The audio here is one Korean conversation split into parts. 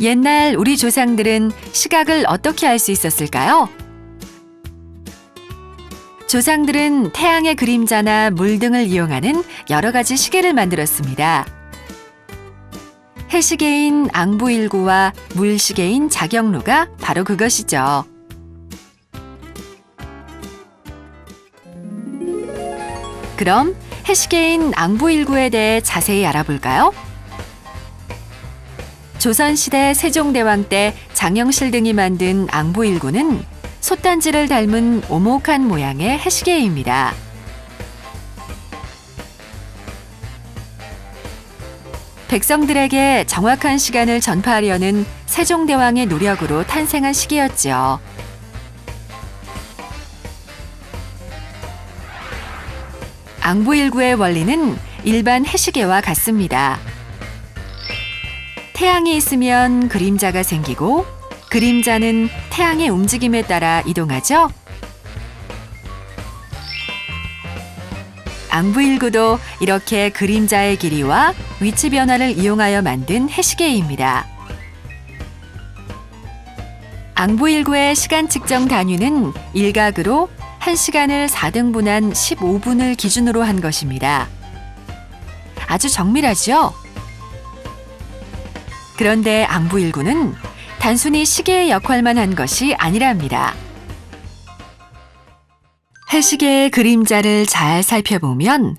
옛날 우리 조상들은 시각을 어떻게 알 수 있었을까요? 조상들은 태양의 그림자나 물 등을 이용하는 여러 가지 시계를 만들었습니다. 해시계인 앙부일구와 물시계인 자경루가 바로 그것이죠. 그럼 해시계인 앙부일구에 대해 자세히 알아볼까요? 조선시대 세종대왕 때 장영실 등이 만든 앙부일구는 솥단지를 닮은 오목한 모양의 해시계입니다. 백성들에게 정확한 시간을 전파하려는 세종대왕의 노력으로 탄생한 시계였지요. 앙부일구의 원리는 일반 해시계와 같습니다. 태양이 있으면 그림자가 생기고 그림자는 태양의 움직임에 따라 이동하죠. 앙부일구도 이렇게 그림자의 길이와 위치 변화를 이용하여 만든 해시계입니다. 앙부일구의 시간 측정 단위는 일각으로 1시간을 4등분한 15분을 기준으로 한 것입니다. 아주 정밀하죠? 그런데 앙부 일구는 단순히 시계의 역할만 한 것이 아니랍니다. 해시계의 그림자를 잘 살펴보면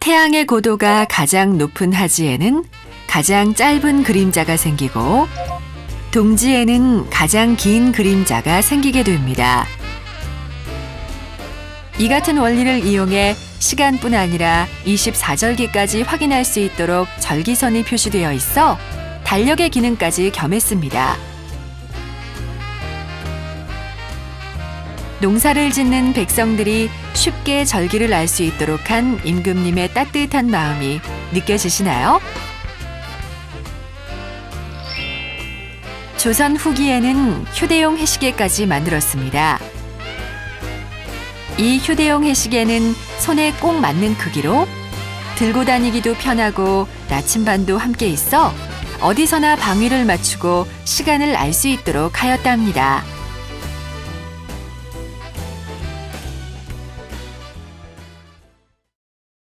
태양의 고도가 가장 높은 하지에는 가장 짧은 그림자가 생기고 동지에는 가장 긴 그림자가 생기게 됩니다. 이 같은 원리를 이용해 시간뿐 아니라 24절기까지 확인할 수 있도록 절기선이 표시되어 있어 달력의 기능까지 겸했습니다. 농사를 짓는 백성들이 쉽게 절기를 알 수 있도록 한 임금님의 따뜻한 마음이 느껴지시나요? 조선 후기에는 휴대용 해시계까지 만들었습니다. 이 휴대용 해시계는 손에 꼭 맞는 크기로 들고 다니기도 편하고 나침반도 함께 있어 어디서나 방위를 맞추고 시간을 알 수 있도록 하였답니다.